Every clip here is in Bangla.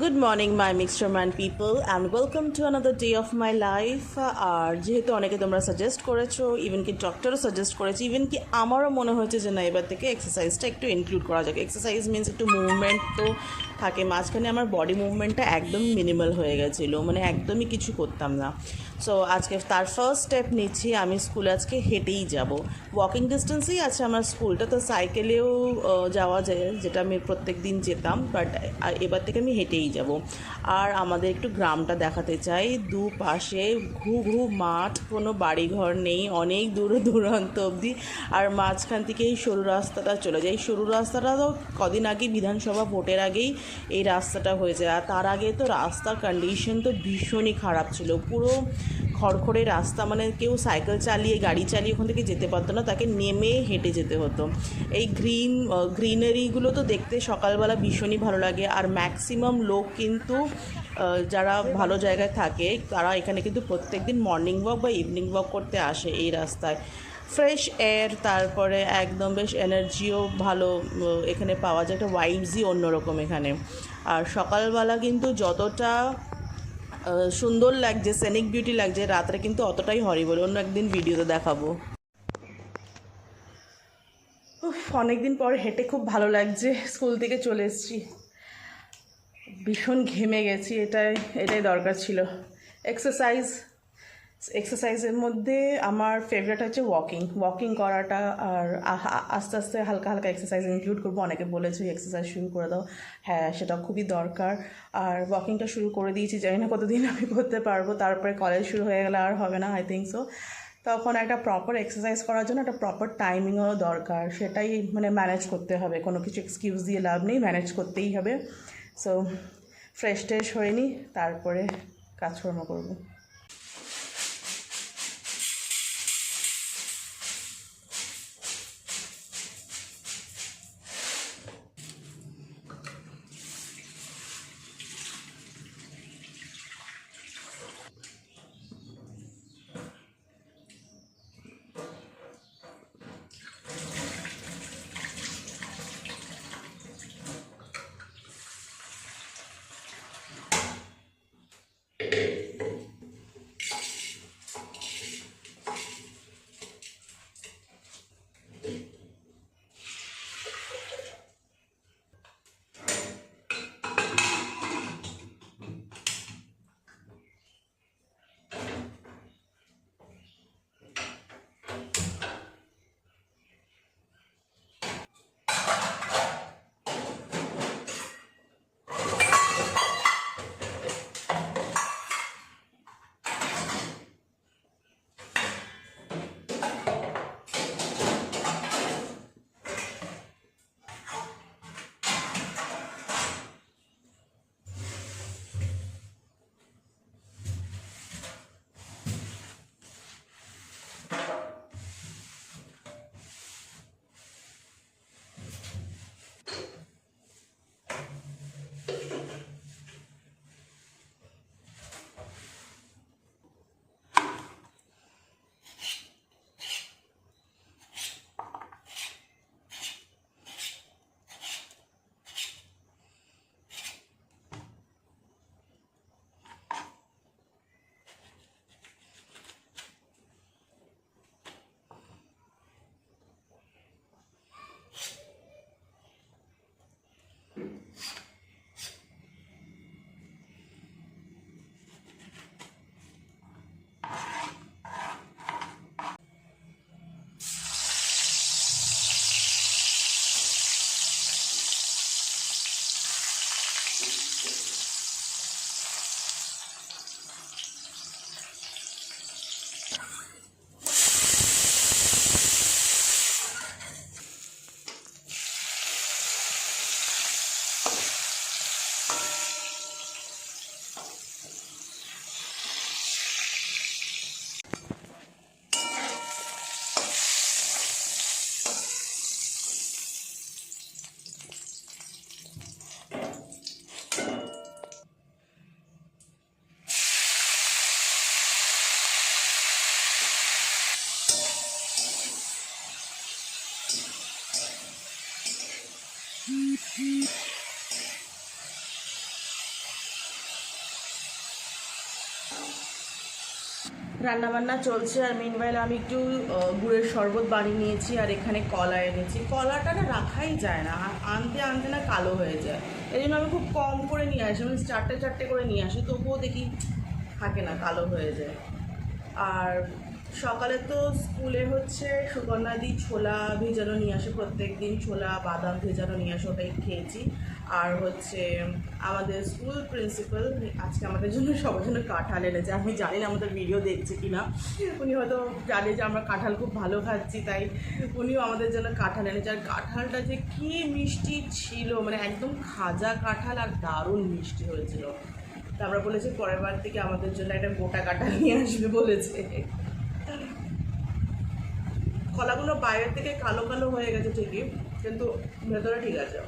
Good morning my mixture man people and welcome to another day of my life আর যেহেতু অনেকে তোমরা সাজেস্ট করেছ ইভেন কি ডক্টরও সাজেস্ট করেছে ইভেন কি আমারও মনে হয়েছে যে না, এবার থেকে এক্সারসাইজটা একটু ইনক্লুড করা যাক। এক্সারসাইজ মিনস একটু মুভমেন্ট তো থাকে, মাঝখানে আমার বডি মুভমেন্টটা একদম মিনিমাল হয়ে গেছিল মানে একদমই কিছু করতাম না। সো আজকে তার ফার্স্ট স্টেপ নিচ্ছি, আমি স্কুলে আজকে হেঁটেই যাব। ওয়াকিং ডিস্টেন্সেই আছে আমার স্কুলটা তো সাইকেলেও যাওয়া যায়, যেটা আমি প্রত্যেক দিন যেতাম বাট এবার থেকে আমি হেঁটেই যাব। আর আমাদের একটু গ্রামটা দেখাতে চাই, দুপাশে ঘু ঘু মাঠ, কোনো বাড়িঘর নেই, অনেক দূর দূরান্ত অবধি। আর মাঝখান থেকে এই সরু রাস্তাটা চলে যায়। এই সরু রাস্তাটা তো কদিন আগে বিধানসভা ভোটের আগেই এই রাস্তাটা হয়েছে। আর তার আগে তো রাস্তার কন্ডিশন তো ভীষণই খারাপ ছিল। পুরো খড়খড়ে রাস্তা মানে কেউ সাইকেল চালিয়ে, গাড়ি চালিয়ে ওখান থেকে যেতে পারতো না, তাকে নেমে হেঁটে যেতে হতো। এই গ্রিন গ্রিনারিগুলো তো দেখতে সকালবেলা ভীষণই ভালো লাগে। আর ম্যাক্সিমাম লোক কিন্তু যারা ভালো জায়গায় থাকে, তারা এখানে কিন্তু প্রত্যেক দিন মর্নিং ওয়াক বা ইভিনিং ওয়াক করতে আসে এই রাস্তায়। ফ্রেশ এয়ার তারপরে একদম বেশ এনার্জিও ভালো এখানে পাওয়া যায়। একটা ওয়াইবসই অন্যরকম এখানে। আর সকালবেলা কিন্তু যতটা সুন্দর লাগছে সেনিক বিউটি লাগছে, রাত্রে কিন্তু অতটাই হরিবল অন্য একদিন ভিডিওতে দেখাবো। অনেক দিন পর হেঁটে খুব ভালো লাগছে, স্কুল থেকে চলে এসেছি। ভীষণ ঘেমে গেছি, এটাই এটাই দরকার ছিল। এক্সারসাইজ এক্সারসাইজের মধ্যে আমার ফেভারিট হচ্ছে ওয়াকিং ওয়াকিং করাটা আর আস্তে আস্তে হালকা হালকা এক্সারসাইজ ইনক্লুড করব। অনেকে বলেছে এক্সারসাইজ শুরু করে দাও। হ্যাঁ সেটা খুবই দরকার। আর ওয়াকিংটা শুরু করে দিয়েছি, জানি না কতদিন আমি করতে পারব। তারপরে কলেজ শুরু হয়ে গেলে আর হবে না আই থিঙ্ক সো তখন একটা প্রপার এক্সারসাইজ করার জন্য একটা প্রপার টাইমিংও দরকার। সেটাই মানে ম্যানেজ করতে হবে। কোনো কিছু এক্সকিউজ দিয়ে লাভ নেই ম্যানেজ করতেই হবে। সো ফ্রেশ ট্রেশ হয়ে নিই তারপরে কাজকর্ম করব। রান্নাবান্না চলছে আর মিনওয়াইল আমি একটু গুড়ের শরবত বানিয়ে নিয়েছি আর এখানে কলা এনেছি। কলাটা না রাখাই যায় না আর আনতে আনতে না কালো হয়ে যায়। এই জন্য আমি খুব কম করে নিয়ে আসি মানে চারটে চারটে করে নিয়ে আসি, তবুও দেখি থাকে না, কালো হয়ে যায়। আর সকালে তো স্কুলে হচ্ছে সুকন্যাদি ছোলা ভেজানো নিয়ে আসে প্রত্যেক দিন ছোলা, বাদাম ভেজানো নিয়ে আসে, ওটাই খেয়েছি। আর হচ্ছে আমাদের স্কুল প্রিন্সিপাল, আজকে আমাদের জন্য সবার জন্য কাঁঠাল এনেছে। আমি জানি না আমাদের ভিডিও দেখছে কি না উনি হয়তো জানে যে আমরা কাঁঠাল খুব ভালো খাচ্ছি, তাই উনিও আমাদের জন্য কাঁঠাল এনেছে। আর কাঁঠালটা যে কী মিষ্টি ছিল মানে একদম খাজা কাঁঠাল আর দারুণ মিষ্টি হয়েছিল। তা আমরা বলেছি, পরের বার থেকে আমাদের জন্য একটা গোটা কাঁঠাল নিয়ে আসবে, বলেছে। কলাগুলো বাইরের থেকে কালো কালো হয়ে গেছে ঠিকই, কিন্তু ভেতরে ঠিক আছে।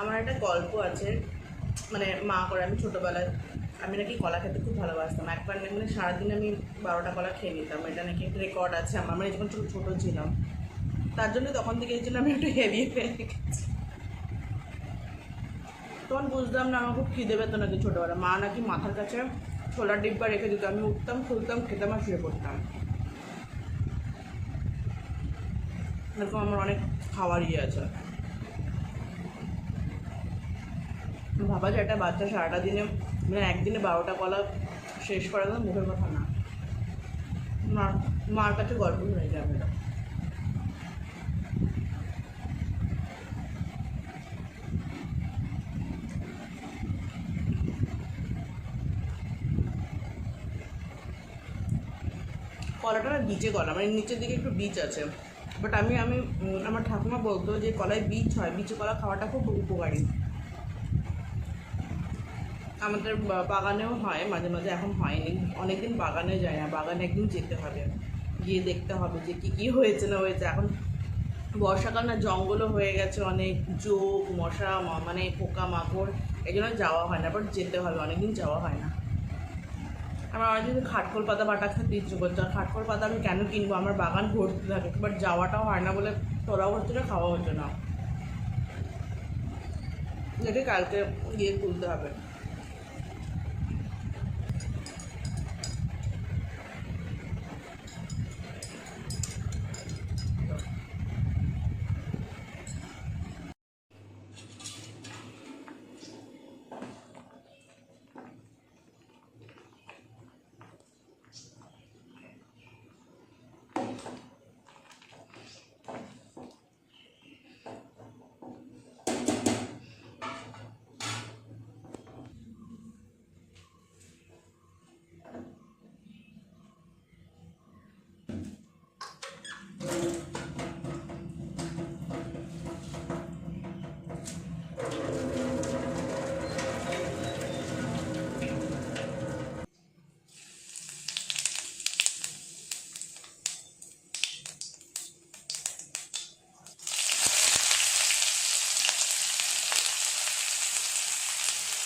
আমার একটা গল্প আছে মানে মা করে আমি ছোটোবেলায়। আমি নাকি কলা খেতে খুব ভালোবাসতাম। একবার মানে সারাদিন আমি বারোটা কলা খেয়ে নিতাম। এটা নাকি রেকর্ড আছে আমার। মানে যখন ছোটো ছোটো ছিলাম। তার জন্য তখন থেকে এই আমি একটু হেভি হয়ে গেছি। তখন বুঝতাম না, আমার খুব খিদে পেতো নাকি ছোটোবেলা মা নাকি মাথার কাছে ছোলার ডিব্বা রেখে দিত। আমি উঠতাম, খুলতাম, খেতাম আর শুয়ে পড়তাম। এরকম আমার অনেক খাওয়ার ইয়ে আছে। ভাবা যায় একটা বাচ্চা সারাটা দিনে মানে একদিনে বারোটা কলা শেষ করা মুখের কথা মার মার কাছে গল্প হয়ে যাবে। কলাটা না বীজে কলা মানে নিচের দিকে একটু বীজ আছে। বাট আমি আমি আমার ঠাকুমা বলতো যে কলায় বীজ হয় বীজে কলা খাওয়াটা খুব উপকারী। আমাদের বাগানেও হয়, মাঝে মাঝে এখন হয়নি। অনেকদিন বাগানে যায় না, বাগানে একদিন যেতে হবে। গিয়ে দেখতে হবে যে কী কী হয়েছে না হয়েছে। এখন বর্ষাকাল না, জঙ্গলও হয়ে গেছে অনেক, জোক, মশা মানে পোকা মাকড় এই জন্য যাওয়া হয় না বাট যেতে হবে, অনেকদিন যাওয়া হয় না। আমার অনেকদিন খাটকল পাতা বাটা খেতে ইচ্ছে করছে, আর খাটকল পাতা আমি কেন কিনবো? আমার বাগান ভর্তি থাকে বাট যাওয়াটাও হয় না বলে তোরাও হচ্ছে না খাওয়া হচ্ছে না। দেখে কালকে গিয়ে তুলতে হবে।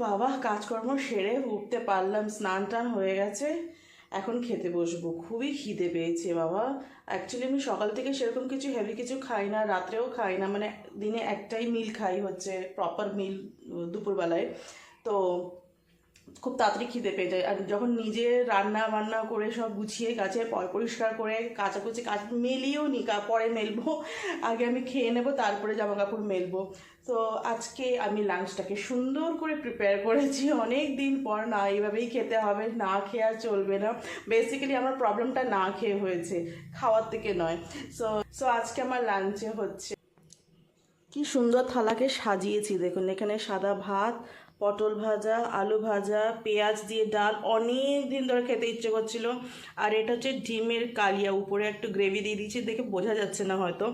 বাবা, কাজকর্ম সেরে উঠতে পারলাম স্নান টান হয়ে গেছে। এখন খেতে বসবো। খুবই খিদে পেয়েছে বাবা। অ্যাকচুয়ালি আমি সকাল থেকে সেরকম কিছু হেভি কিছু খাই না, রাত্রেও খাই না। মানে দিনে একটাই মিল খাই হচ্ছে প্রপার মিল দুপুরবেলায়। তো খুব তাড়াতাড়ি খিদে পেয়ে যায়। আর যখন নিজে রান্না বান্না করে সব গুছিয়ে গাছে পরিষ্কার করে কাচাকুচি কাজ মেলিও নি পরে মেলবো। আগে আমি খেয়ে নেব, তারপরে জামা কাপড় মেলবো। তো আজকে আমি লাঞ্চটাকে সুন্দর করে প্রিপেয়ার করেছি। অনেক দিন পর না, এইভাবেই খেতে হবে, না খেয়ে আর চলবে না। বেসিক্যালি আমার প্রবলেমটা না খেয়ে হয়েছে, খাওয়ার থেকে নয়। সো সো আজকে আমার লাঞ্চে হচ্ছে কি সুন্দর থালাকে সাজিয়েছি দেখুন, এখানে সাদা ভাত পটল ভাজা, আলু ভাজা, পেঁয়াজ দিয়ে ডাল অনেক দিন ধরে খেতে ইচ্ছে করছিল। আর এটা হচ্ছে ডিমের কালিয়া, উপরে একটু গ্রেভি দিয়ে দিয়েছি, দেখে বোঝা যাচ্ছে না হয়তো।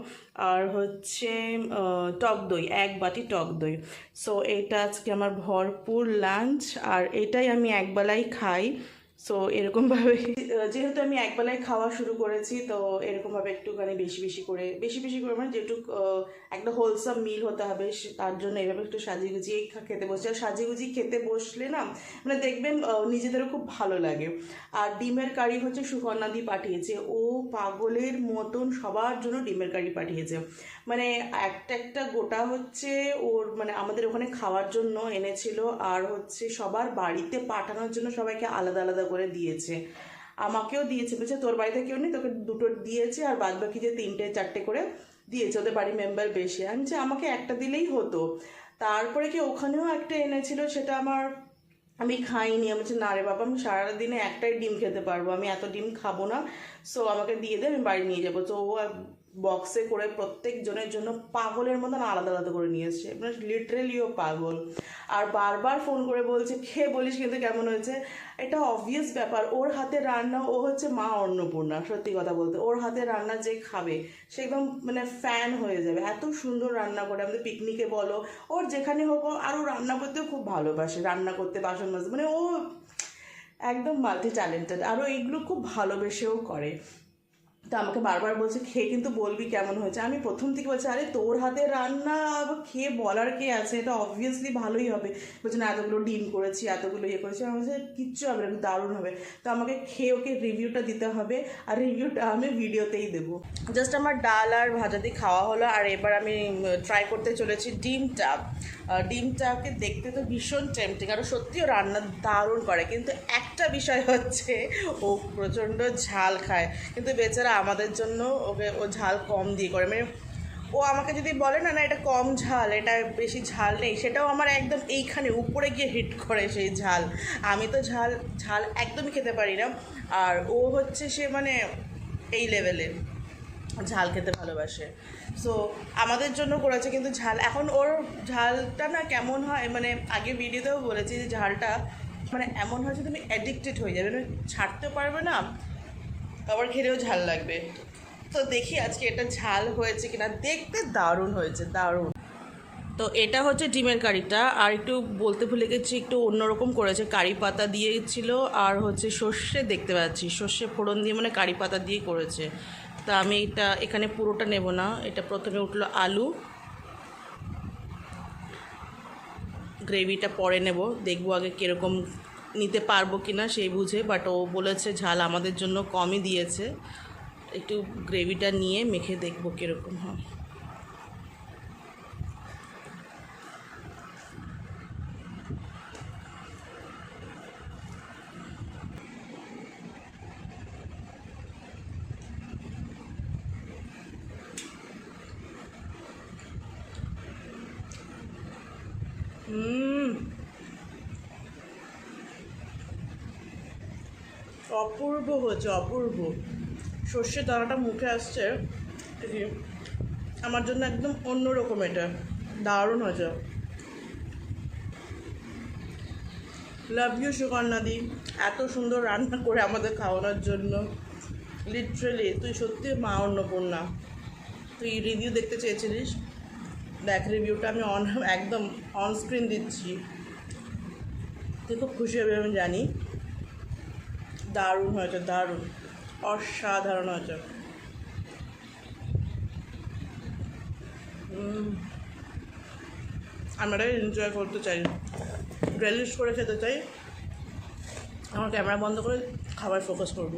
আর হচ্ছে টক দই, এক বাটি টক দই। সো এটা আজকে আমার ভরপুর লাঞ্চ আর এটাই আমি একবেলাই খাই। সো এরকমভাবে যেহেতু আমি একবেলায় খাওয়া শুরু করেছি, তো এরকমভাবে একটুখানি বেশি বেশি করে, বেশি বেশি করে মানে যেটুক একটা হোলসাম মিল হতে হবে তার জন্য এইভাবে একটু সাজিয়ে গুজিয়ে খেতে বসছি। আর সাজিয়ে গুজিয়ে খেতে বসলে না মানে দেখবেন নিজেদেরও খুব ভালো লাগে। আর ডিমের কারি হচ্ছে সুকন্যাদি পাঠিয়েছে। ও পাগলের মতন সবার জন্য ডিমের কারি পাঠিয়েছে। মানে একটা একটা গোটা হচ্ছে ওর মানে আমাদের ওখানে খাওয়ার জন্য এনেছিল। আর হচ্ছে সবার বাড়িতে পাঠানোর জন্য সবাইকে আলাদা আলাদা করে দিয়েছে। আমাকেও দিয়েছে। বলছে তোর বাড়িতে কেউ নেই? তোকে দুটো দিয়েছে আর বাদ বাকি যে তিনটে চারটে করে দিয়েছে। ওদের বাড়ির মেম্বার বেশি। আমি বলছি, আমাকে একটা দিলেই হতো। তারপরে কি ওখানেও একটা এনেছিল সেটা আমার আমি খাইনি। আমি বলছি না রে বাবা আমি সারা দিনে একটাই ডিম খেতে পারব। আমি এত ডিম খাব না। সো আমাকে দিয়ে দে আমি বাড়ি নিয়ে যাব। তো ও বক্সে করে প্রত্যেক জনের জন্য পাগলের মতন আলাদা আলাদা করে নিয়ে এসছে। মানে লিটারেলিও পাগল। আর বারবার ফোন করে বলছে, খেয়ে বলিস কিন্তু কেমন হয়েছে? এটা অবভিয়াস ব্যাপার। ওর হাতে রান্না, ও হচ্ছে মা অন্নপূর্ণা, সত্যি কথা বলতে। ওর হাতে রান্না যে খাবে, সে একদম মানে ফ্যান হয়ে যাবে। এত সুন্দর রান্না করে, আমাদের পিকনিকে বলো, ওর যেখানে হোক আরও রান্না করতেও খুব ভালোবাসে, রান্না করতে, বাসন মাজতে। মানে ও একদম মাল্টি ট্যালেন্টেড আরও এইগুলো খুব ভালোবেসেও করে। তো আমাকে বারবার বলছে, খেয়ে কিন্তু বলবি কেমন হয়েছে? আমি প্রথম থেকে বলছি, আরে তোর হাতে রান্না খেয়ে বলার কে আছে? এটা অবভিয়াসলি ভালোই হবে। বলছে, না, এতগুলো ডিম করেছি, এতগুলো ইয়ে করেছি। আমার বলছে, কিচ্ছু হবে না, দারুণ হবে। তো আমাকে খেয়ে ওকে রিভিউটা দিতে হবে, আর রিভিউটা আমি ভিডিওতেই দেবো। জাস্ট আমার ডাল আর ভাজা দিয়ে খাওয়া হলো, আর এবার আমি ট্রাই করতে চলেছি ডিমটা। ডিমটাকে দেখতে তো ভীষণ টেম্পটিং আর সত্যিও রান্না দারুণ করে। কিন্তু একটা বিষয় হচ্ছে, ও প্রচণ্ড ঝাল খায়। কিন্তু বেচারা আমাদের জন্য ওকে ও ঝাল কম দিয়ে করে। মানে ও আমাকে যদি বলে, না না, এটা কম ঝাল, এটা বেশি ঝাল নেই, সেটাও আমার একদম এইখানে উপরে গিয়ে হিট করে সেই ঝাল। আমি তো ঝাল ঝাল একদমই খেতে পারি না। আর ও হচ্ছে সে মানে এই লেভেলের ঝাল খেতে ভালোবাসে। সো আমাদের জন্য করেছে কিন্তু ঝাল। এখন ওর ঝালটা না কেমন হয় মানে আগে ভিডিওতেও বলেছি যে ঝালটা মানে এমন হয় যে তুমি অ্যাডিক্টেড হয়ে যাবে মানে ছাড়তে পারবে না, আবার খেলেও ঝাল লাগবে। তো দেখি আজকে এটা ঝাল হয়েছে কিনা। দেখতে দারুণ হয়েছে, দারুণ। তো এটা হচ্ছে ডিমের কারিটা। আর একটু বলতে ভুলে গেছি, একটু অন্যরকম করেছে। কারি পাতা দিয়েছিল, আর হচ্ছে সর্ষে দেখতে পাচ্ছি। সর্ষে ফোড়ন দিয়ে মানে কারি পাতা দিয়ে করেছে। তা আমি এটা এখানে পুরোটা নেব না। এটা প্রথমে উঠল আলু। গ্রেভিটা পরে নেব। দেখব আগে কীরকম নিতে পারব কি না সেই বুঝে বাট ও বলেছে ঝাল আমাদের জন্য কমই দিয়েছে। একটু গ্রেভিটা নিয়ে মেখে দেখব কীরকম হয়। অপূর্ব হয়েছে, অপূর্ব। সর্ষের দানাটা মুখে আসছে। আমার জন্য একদম অন্যরকম এটা। দারুণ হয়েছে। লাভ ইউ সুকন্যাদি। এত সুন্দর রান্না করে আমাদের খাওয়ানোর জন্য। লিটারেলি তুই সত্যি মা অন্নপূর্ণা। তুই রিভিউ দেখতে চেয়েছিলিস? দেখ রিভিউটা আমি অন একদম অনস্ক্রিন দিচ্ছি। তুই খুব খুশি হবে, আমি জানি। দারুণ হয়েছে, দারুণ। অসাধারণ হয়েছে। আমরা এনজয় করতে চাই। রিলিজ করে খেতে চাই। আমার ক্যামেরা বন্ধ করে খাবার ফোকাস করব।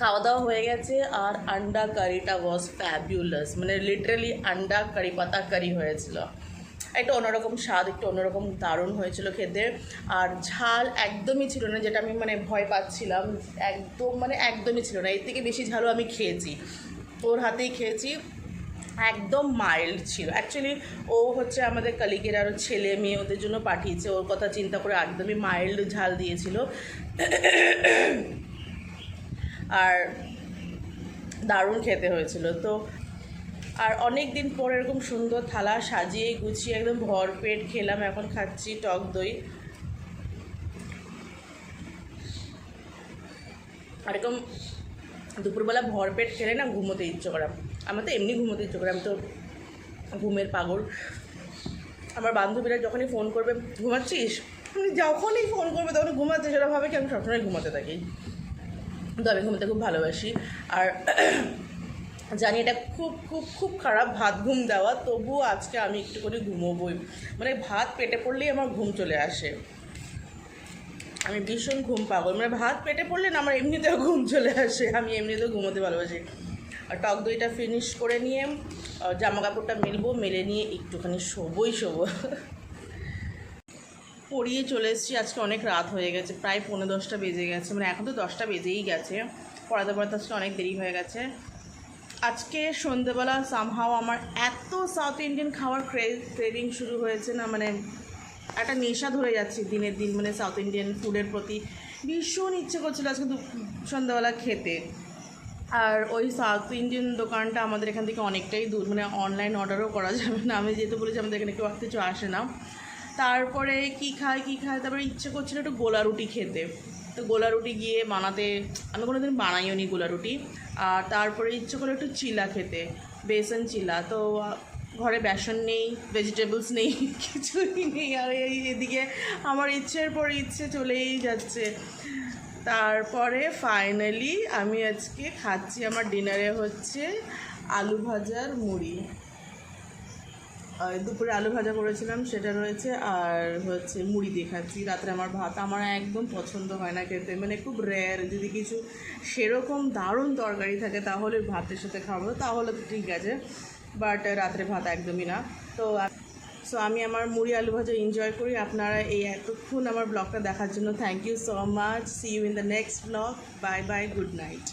খাওয়া দাওয়া হয়ে গেছে আর আন্ডা কারিটা ওয়াজ ফ্যাবিউলাস মানে লিটারালি আন্ডা কারি, পাতা কারি হয়েছিল। একটা অন্যরকম স্বাদ, একটু অন্যরকম দারুণ হয়েছিল খেতে। আর ঝাল একদমই ছিল না, যেটা আমি মানে ভয় পাচ্ছিলাম। একদম মানে একদমই ছিল না, এর থেকে বেশি ঝালও আমি খেয়েছি। ওর হাতেই খেয়েছি। একদম মাইল্ড ছিল। অ্যাকচুয়ালি ও হচ্ছে আমাদের কালিকের আরও ছেলে মেয়ে, ওদের জন্য পাঠিয়েছে। ওর কথা চিন্তা করে একদমই মাইল্ড ঝাল দিয়েছিল। আর দারুণ খেতে হয়েছিল। তো আর অনেক দিন পর এরকম সুন্দর থালা সাজিয়ে গুছিয়ে একদম ভরপেট খেলাম, এখন খাচ্ছি টক দই। আর এরকম দুপুরবেলা ভরপেট খেলে না ঘুমোতে ইচ্ছে করাম আমার তো এমনি ঘুমোতে ইচ্ছে করে, আমি তো ঘুমের পাগল। আমার বান্ধবীরা যখনই ফোন করবে, ঘুমাচ্ছিস? আমি যখনই ফোন করবে, তখন ঘুমাচ্ছে সেটা ভাবে কি আমি সবসময় ঘুমাতে থাকি? তো আমি ঘুমাতে খুব ভালোবাসি। আর জানি এটা খুব খুব খুব খারাপ ভাত ঘুম দেওয়া, তবুও আজকে আমি একটু করে ঘুমোবই। মানে ভাত পেটে পড়লেই আমার ঘুম চলে আসে। আমি ভীষণ ঘুম পাবো। মানে ভাত পেটে পড়লে না, আমার এমনিতেও ঘুম চলে আসে। আমি এমনিতেও ঘুমোতে ভালোবাসি। আর টক দইটা ফিনিশ করে নিয়ে জামা কাপড়টা মেলবো, মেলে নিয়ে একটুখানি শোবই, শোবো। পড়িয়ে চলে এসেছি। আজকে অনেক রাত হয়ে গেছে, প্রায় পৌনে দশটা বেজে গেছে। মানে এখন তো দশটা বেজেই গেছে। পড়াতে পড়াতে আজকে অনেক দেরি হয়ে গেছে। আজকে সন্ধেবেলা সামহাও আমার এত সাউথ ইন্ডিয়ান খাওয়ার ক্রেভিং শুরু হয়েছে না মানে একটা নেশা ধরে যাচ্ছে দিনের দিন মানে সাউথ ইন্ডিয়ান ফুডের প্রতি। ভীষণ ইচ্ছে করছিল আজকে সন্ধ্যাবেলা খেতে। আর ওই সাউথ ইন্ডিয়ান দোকানটা আমাদের এখান থেকে অনেকটাই দূর মানে অনলাইন অর্ডারও করা যাবে না। আমি যেহেতু বলেছি আমাদের এখানে কেউ কিছু আসে না। তারপরে কি খায় কি খায়? তারপরে ইচ্ছে করছিল একটু গোলা রুটি খেতে। তো গোলা রুটি গিয়ে বানাতে, আমি কোনো দিন বানাইও নি গোলা রুটি আর তারপরে ইচ্ছে করল একটু চিলা খেতে, বেসন চিলা। তো ঘরে বেসন নেই ভেজিটেবলস নেই কিছুই নেই, আর এই এদিকে আমার ইচ্ছের পর ইচ্ছে চলেই যাচ্ছে। তারপরে ফাইনালি আমি আজকে খাচ্ছি, আমার ডিনারে হচ্ছে আলু ভাজার মুড়ি। দুপুরে আলু ভাজা করেছিলাম, সেটা রয়েছে। আর হচ্ছে মুড়ি দিয়ে খাচ্ছি। রাত্রে আমার ভাত আমার একদম পছন্দ হয় না খেতে। মানে খুব রেয়ার যদি কিছু সেরকম দারুণ তরকারি থাকে, তাহলে ভাতের সাথে খাব। তাহলে তো ঠিক আছে বাট রাত্রে ভাত একদমই না। তো সো আমি আমার মুড়ি আলু ভাজা এনজয় করি। আপনারা এই এতক্ষণ আমার ব্লগটা দেখার জন্য thank you so much see you in the next blog bye bye good night